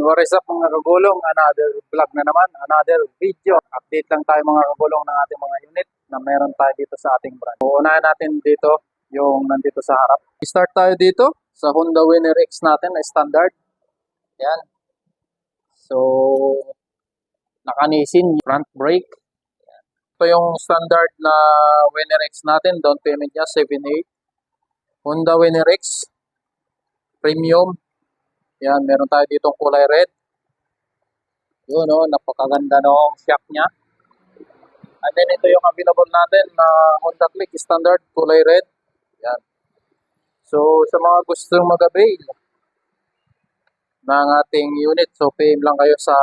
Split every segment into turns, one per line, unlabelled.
What is up mga kagulong? Another vlog na naman, another video. Update lang tayo mga kagulong ng ating mga unit na meron tayo dito sa ating brand. Uunahin natin dito yung nandito sa harap. Start tayo dito sa Honda Winner X natin na standard. Yan. So, nakanisin, front brake. Ito yung standard na Winner X natin. Down payment niya, 7.8. Honda Winner X. Premium. Yan, meron tayo ditong kulay red. Yun, oh, napakaganda ng shock niya. And then ito yung available natin na Honda Click standard kulay red. Yan. So, sa mga gustong mag-avail ng ating unit, so PM lang kayo sa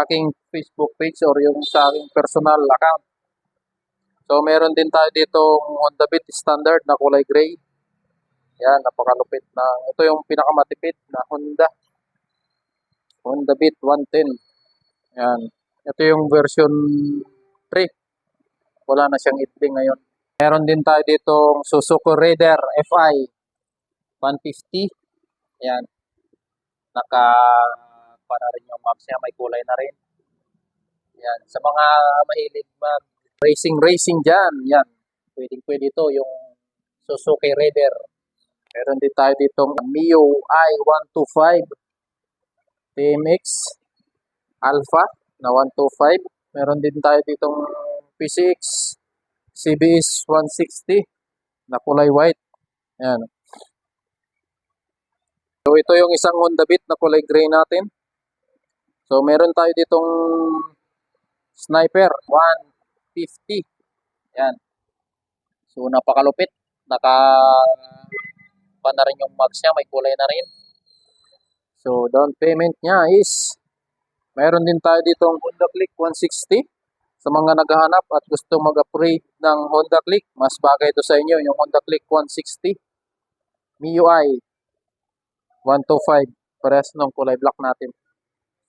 aking Facebook page or yung sa aking personal account. So, meron din tayo ditong Honda Beat standard na kulay gray. Yan, napakalupit na. Ito yung pinakamatipid na Honda. Honda Beat 110. Yan. Ito yung version 3. Wala na siyang itling ngayon. Meron din tayo ditong Suzuki Raider FI 150. Yan. Naka para rin yung maps niya. May kulay na rin. Yan. Sa mga mahilig mag racing racing dyan. Yan. Pwedeng pwede ito yung Suzuki Raider Meron din tayo ditong Mio i125 TMX Alpha na 125. Meron din tayo ditong PCX CBS 160 na kulay white. Ayan. So ito yung isang Honda Beat na kulay gray natin. So meron tayo ditong Sniper 150. Yan. So napakalupit. Naka pa na rin yung mags niya, may kulay na rin. So, down payment niya is meron din tayo ditong Honda Click 160 sa mga naghahanap at gusto mag-upgrade ng Honda Click, mas bagay ito sa inyo yung Honda Click 160 MIUI 125 parehas ng kulay black natin.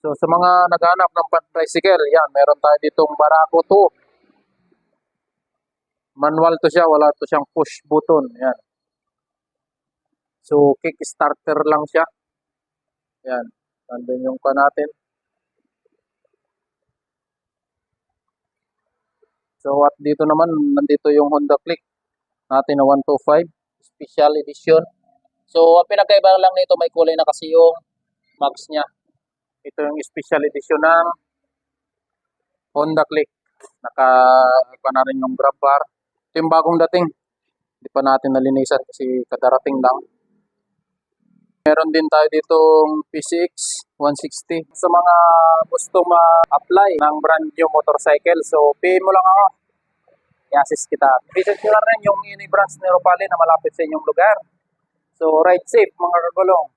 So, sa mga naghahanap ng pan-tricycle, yan, meron tayo ditong Barako 2. Manual to siya, wala to siyang push button. Yan. So, kickstarter lang siya. Yan. Nandun yung ka natin. So, at dito naman, nandito yung Honda Click natin na 125 Special Edition. So, ang pinagkaiba lang nito, may kulay na kasi yung mags niya. Ito yung Special Edition ng Honda Click. Naka, pa na rin yung grab bar. Ito yung bagong dating. Hindi pa natin nalinisan kasi kadarating lang. Meron din tayo ditong PCX 160. Sa mga gusto ma-apply ng brand new motorcycle, so pay mo lang ako. I-assist kita. Visit nyo na rin yung ini branch ni Ropali na malapit sa inyong lugar. So ride safe mga kagulong.